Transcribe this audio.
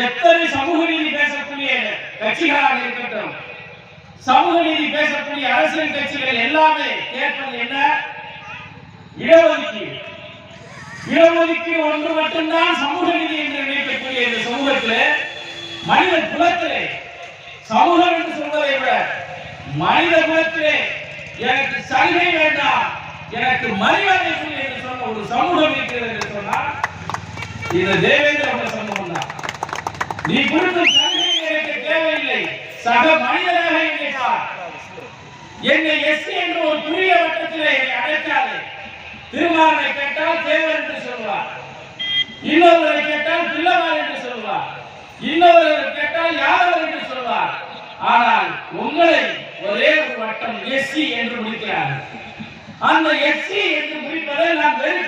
எத்தனை சமூக நீதி பேசக்கூடிய கட்சிகளாக இருக்கட்டும் சமூக நீதி பேசக்கூடிய அரசியல் கட்சிகள் எல்லாமே கேட்பது என்ன? இடஒதுக்கீடு. இடஒதுக்கீடு ஒன்று மட்டும்தான் சமூக நீதி என்று நினைக்கக்கூடிய இந்த சமூகத்தில் மனித குலத்திலே சமூகம் என்று சொல்வதை விட மனித குலத்திலே எனக்கு சலுகை வேண்டாம் எனக்கு மரியாதை என்று சொன்ன ஒரு சமூகம் இருக்கிறது என்று சொன்னால் இது தேவேந்திர நீ கொடுக்கும் எனக்கு தேவையில்லை. சக மனிதனாக என்னை பார். என்னை எஸ்சி என்ற ஒரு புதிய வட்டத்திலே என்னை அழைக்காதே திருமாவளை கேட்டால் தேவர் என்று சொல்வார். இன்னொருவரை கேட்டால் பிள்ளவார் என்று சொல்வார். இன்னொருவர் கேட்டால் யாரவர் என்று சொல்வார். ஆனால் உங்களை ஒரே ஒரு வட்டம் எஸ்சி என்று முடிக்கிறார் அந்த எஸ்சி என்று முடிப்பதை நான் வெறும்